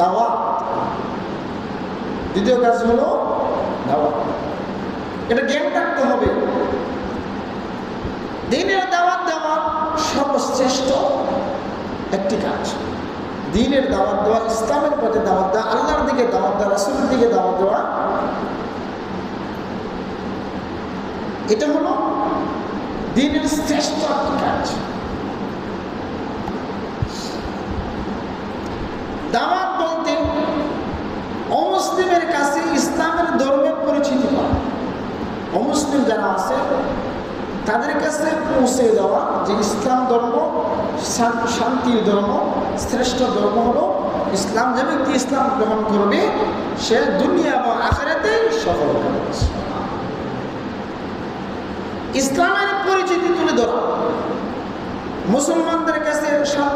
দাওয়াত দ্বিতীয় কাজ হলো দাওয়াত এটা জ্ঞান রাখতে হবে। দিনের দাওয়াত দেওয়া সর্বশ্রেষ্ঠ একটি কাজ। দিনের দাওয়াত দেওয়া, ইসলামের পথে দাওয়াত দেওয়া, আল্লাহর দিকে দাওয়াত দেওয়া, রাসুলের দিকে দাওয়াত দেওয়া, এটা হলো দিনের শ্রেষ্ঠ একটি কাজ। দাওয়াত বলতে অমুসলিমের কাছে ইসলামের ধর্মের পরিচিতি করা অমুসলিম যারা আছে, তাদের কাছে পৌঁছে দেওয়া যে ইসলাম ধর্ম শান্তির ধর্ম, শ্রেষ্ঠ ধর্ম হলো ইসলাম। যে ব্যক্তি ইসলাম গ্রহণ করবে, সে দুনিয়া এবং আখেরাতেই সফল ইসলামের পরিচিতি তুলে ধরা। মুসলমানদের কাছে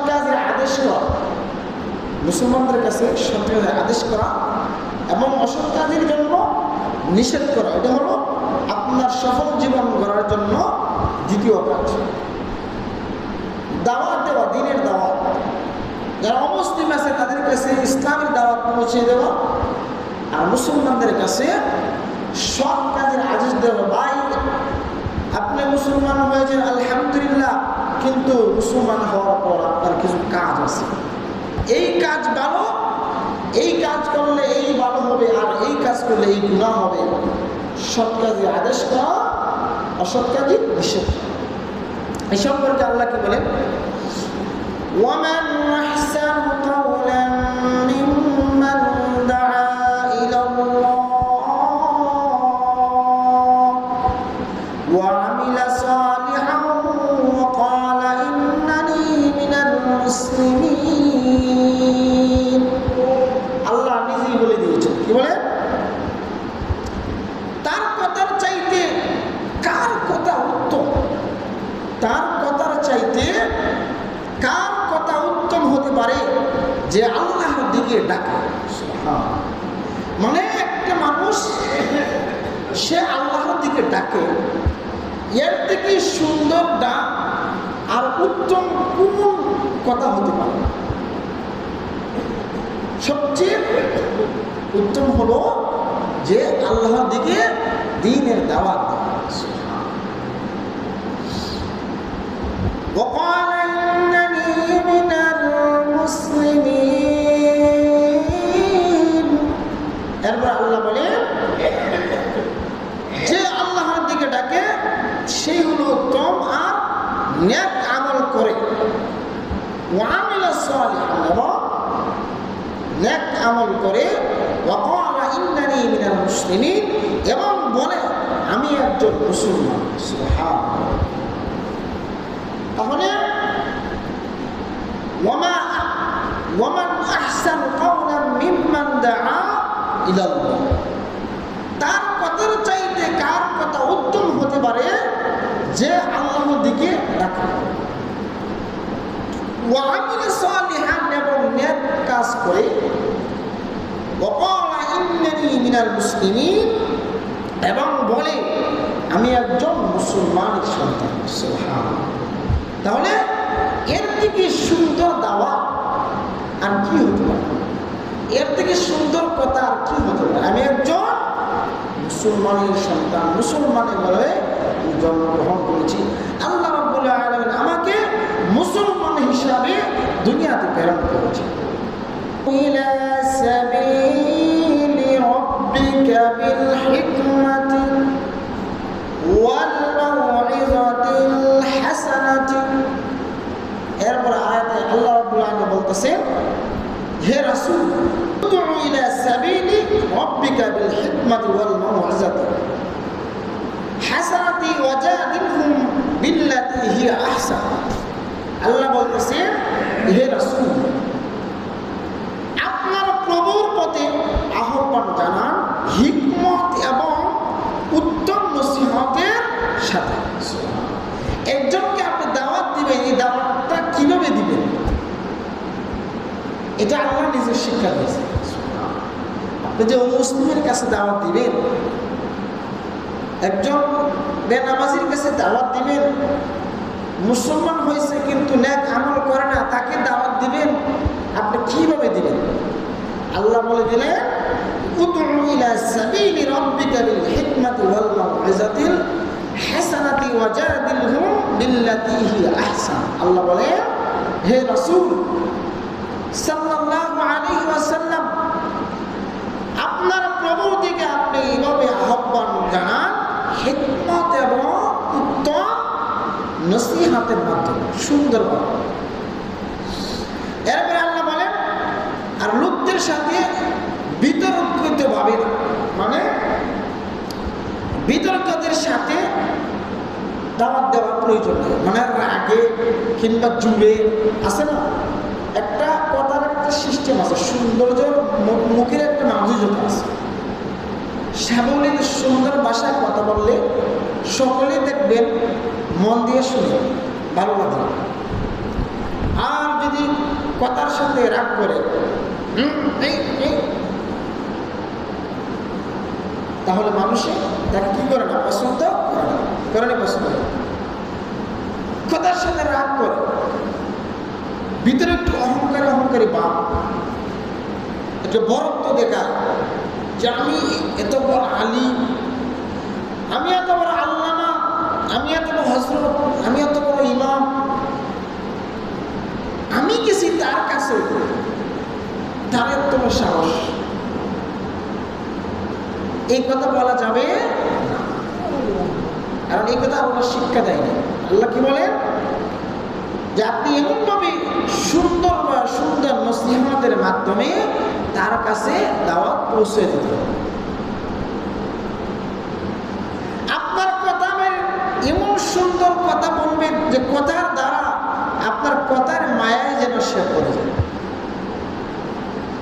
কাজের আদেশ করা। মুসলমানদের কাছে কাজের আদেশ করা এবং অসৎ কাজের জন্য নিষেধ করা। এটা হলো আপনার সফল জীবন গড়ার জন্য দ্বিতীয় কাজ। দাওয়াত দেওয়া, দিনের দাওয়াত। যারা অমুসলিম আছে, তাদের কাছে ইসলামের দাওয়াত পৌঁছে দেওয়া। আর মুসলমানদের কাছে সব কাজের আদেশ দেওয়া। ভাই, আপনি মুসলমান হয়েছেন, আলহামদুলিল্লাহ। কিন্তু মুসলমান হওয়ার পর আপনার কিছু কাজ আছে। এই কাজ ভালো, এই কাজ করলে এই ভালো হবে, আর এই কাজ করলে এই গুণা হবে। সৎ কাজে আদেশ করা অসৎ কাজে নিষেধ করা। এই সম্পর্কে আল্লাহ কি বলেন ومن أحسن قولا ممن دعا إلى الله وعمل صالحا وقال إنني من المسلمين যে আল্লাহর দিকে ডাকে। মানে একটা মানুষ, সে আল্লাহর দিকে ডাকে। এর থেকে সুন্দর ডাক আর উত্তম কোন কথা হতে পারে। সবচেয়ে উত্তম হলো যে আল্লাহর দিকে দিনের দাওয়াত দেওয়া। আমল করে মুসলিমিন এবং বলে, আমি একজন মুসলমান তাহলে তার কথার চাইতে কার কথা উত্তম হতে পারে, যে আল্লাহর দিকে ডাকে এবং কাজ করে মুসলিমিন এবং বলে, আমি একজন মুসলমানের সন্তান। তাহলে এর থেকে সুন্দর দাওয়া আর কি হতে পারে? এর থেকে সুন্দর কথা আর কি হতে পারে? আমি একজন মুসলমানের সন্তান, মুসলমানের বলে জন্মগ্রহণ করেছি। আল্লাহ আমাকে মুসলমান হিসাবে দুনিয়াতে প্রেরণ করেছে বলতেছেন হে রাসূল উদউ ইলা সাবিলি রাব্বিকা বিল হিকমাতি ওয়াল মাউইজাতি হাসানাতি ওয়াজাদিলহুম বিল্লাতি হিয়া আহসান আল্লাহ বলতেছেন হে রাসূল আপনার প্রভুর পথে আহ্বান জানান হিকমত এবং উত্তম নসিহতের সাথে একজনকে আপনি দাওয়াত দিবেন এই দাওয়াতটা কীভাবে দিবেন এটা আল্লাহ নিজের শিক্ষা দিয়েছে। যে মুসলিমের কাছে দাওয়াত দিবেন, একজন বেনামাজির কাছে দাওয়াত দিবেন, মুসলমান হয়েছে কিন্তু ন্যাক আমল করে না, তাকে দাওয়াত দিবেন, আপনি কীভাবে দিবেন? আল্লাহ বলে দিলেন আল্লাহ বলে, হে রাসূল আপনার প্রভুর দিকে আপনি এইভাবে আহ্বান জানান, হিকমত এবং উত্তম নসিহাতের মাধ্যমে সুন্দরভাবে এরপরে আল্লাহ বলেন, আর লোকদের সাথে বিতর্কিত ভাবে মানে বিতর্কদের সাথে দাওয়াত দেওয়ার প্রয়োজন নেই। মানে রাগে কিংবা জুড়ে আছে না? একটা সিস্টেম আছে সৌন্দর্য মুখের একটা মাধুর্যতা আছে। শ্যামলীর সুন্দর ভাষায় কথা বললে সকলেই দেখবেন মন দিয়ে শুনে, ভালো লাগবে আর যদি কথার সাথে রাগ করে তাহলে মানুষে তাকে কি করে না, পছন্দ করে না? পছন্দ। কথার সাথে রাগ করে ভিতরে একটু অহংকারী অহংকারী বাপ একটু বরত্ব দেখা। যে আমি এত বড় আলী, আমি এত বড় আল্লামা, আমি এত বড় হজরত আমি এত বড় ইমাম। আমি গেছি তার কাছে। তার বড় সাহস। এই কথা বলা যাবে না। কারণ এই কথা আল্লাহ শিক্ষা দেয়নি। আল্লাহ কি বলেন? যে আপনি এমনভাবে সুন্দর বা সুন্দর নসিহতের মাধ্যমে তার কাছে দাওয়াত পৌঁছে দিতে আপনার কথা এমন সুন্দর কথা বলবেন যে কথার দ্বারা আপনার কথার মায়ায় যেন সে করে যায়।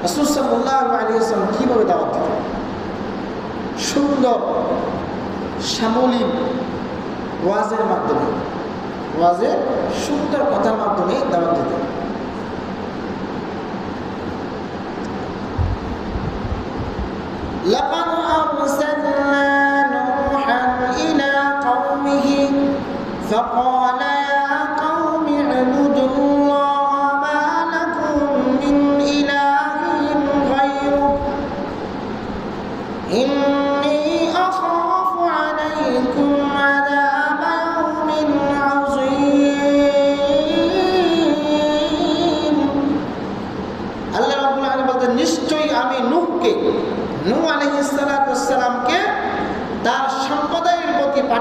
ওয়াসাল্লাম কীভাবে দাওয়াত সুন্দর সামলিন ওয়াজের মাধ্যমে, ওয়াজের সুন্দর কথার মাধ্যমে দাওয়াত দিতেন লাকাদ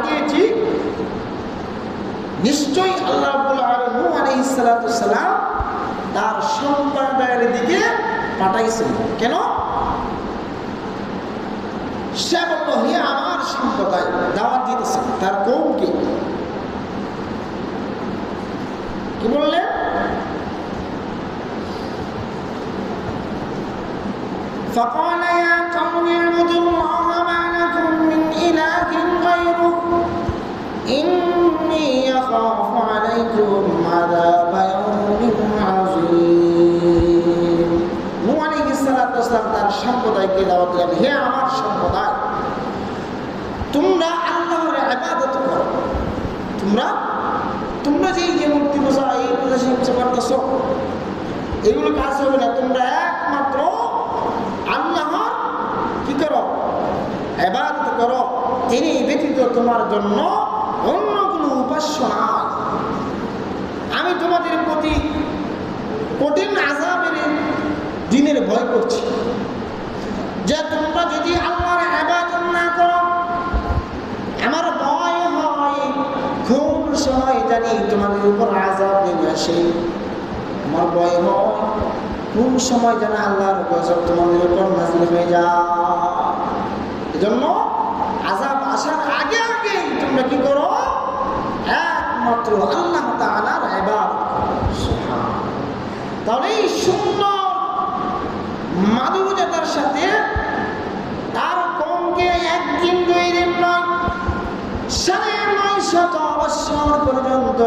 পাঠিয়েছি নিশ্চয়ই আল্লাহ রাব্বুল আলামিন নূহ আলাইহিস সালাতু সালাম তার সম্প্রদায়ের দিকে পাঠাইছেন কেন সে বলল হে আমার সম্প্রদায় দাওয়াত দিতেছে তার কৌমকে কি বললেন فقال সম্প্রদায়কে দাওয়াত দিলেন হে আমার সম্প্রদায়, তোমরা আল্লাহর ইবাদত করো। তোমরা তোমরা যে যে মূর্তি পূজা, এই পূজা সেই পূজা করতেছো এগুলো কাজ হবে না। তোমরা একমাত্র আল্লাহর কি করো? এবাদত করো। তিনি ব্যতীত তোমার জন্য অন্য কোনো উপাস্য নাই। আমি তোমাদের প্রতি কঠিন আজাবের দিনের ভয় করছি। যে তোমরা যদি আল্লাহর এবাদত না করো, আমার ভয় হয় কোন সময় জানি তোমাদের উপর আজাব নেমে আসে। আমার ভয় হয় কোন সময় যেন আল্লাহর গজব তোমাদের উপর নাজিল হয়ে যায়। এজন্য আজাব আসার আগে আগে তোমরা কি করো, একমাত্র আল্লাহ তাআলার ইবাদত করো। তাহলে এই সুন্দর মাধুর্যতার সাথে বৎসর পর্যন্ত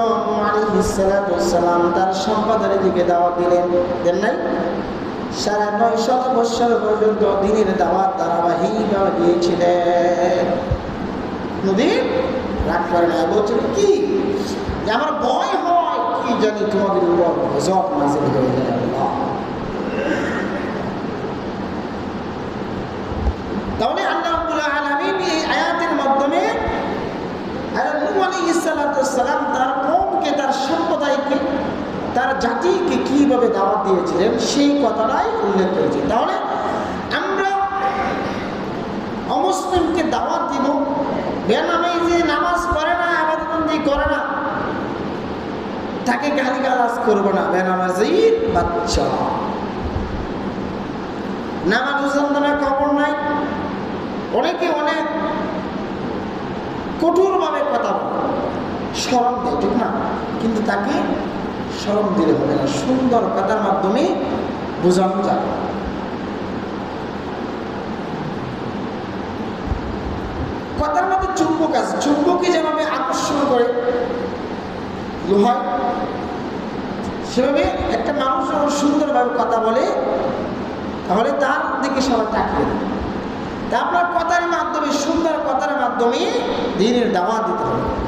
আলিহিসালাম তার সম্পাদনের দিকে দাওয়াত দিলেন। দেন নাই? সাড়ে নয় শত বৎসর পর্যন্ত দিনের দাওয়াত ধারাবাহিকভাবে দিয়েছিলেন। নদী রাগ বলছেন কি? আমার ভয় হয়, কি জানি তোমাদের উপর গজব নাজিল তাহলে আল্লাহ রাব্বুল আলামিন এই আয়াতের মাধ্যমে সালাম তার কমকে তার সম্প্রদায়কে, তার জাতিকে কীভাবে দাওয়াত দিয়েছিলেন সেই কথাটাই উল্লেখ করেছে। তাহলে আমরা অমুসলিমকে দাওয়াত দিব বেনামে যে নামাজ পড়ে না আবাদবন্দি করে না, তাকে গালি গালাজ করব না, বেনামাজির বাচ্চা। নামাজ নামে খবর নাই, অনেকে অনেক কঠোরভাবে কথা বলে। স্মরণ দেয় ঠিক না। কিন্তু তাকে স্মরণ দিলে হবে না। সুন্দর কথার মাধ্যমে বোঝানো যায়। কথার মধ্যে চুম্বক আছে। চুম্বককে যেভাবে আকর্ষণ করে লোহায় সেভাবে একটা মানুষ যখন সুন্দরভাবে কথা বলে, তাহলে তার দিকে সবাই তাকিয়ে দেবে তা আপনার কথার মাধ্যমে, সুন্দর কথার মাধ্যমে দিনের দাওয়া দিতে হবে।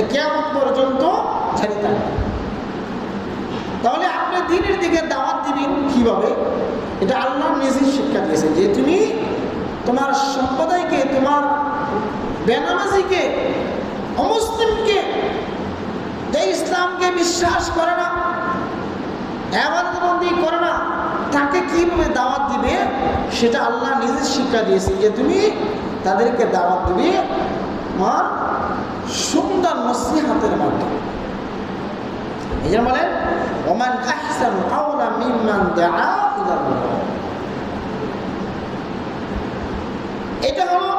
এটা পর্যন্ত জানি থাকবে তাহলে আপনি দিনের দিকে দাওয়াত দিবেন কীভাবে? এটা আল্লাহ নিজেই শিক্ষা দিয়েছে যে তুমি তোমার সম্প্রদায়কে, তোমার বেনামাজিকে, অমুসলিমকে, যে ইসলামকে বিশ্বাস করে না, এবাদতবন্দি করে না, তাকে কীভাবে দাওয়াত দিবে? সেটা আল্লাহ নিজের শিক্ষা দিয়েছে যে তুমি তাদেরকে দাওয়াত দিবে তোমার সুন্দর নসিহাতের মাধ্যমে এই জন্য বলেন ওমান আহসান আওলা মিম্মান দাআ ইলা এটা হলো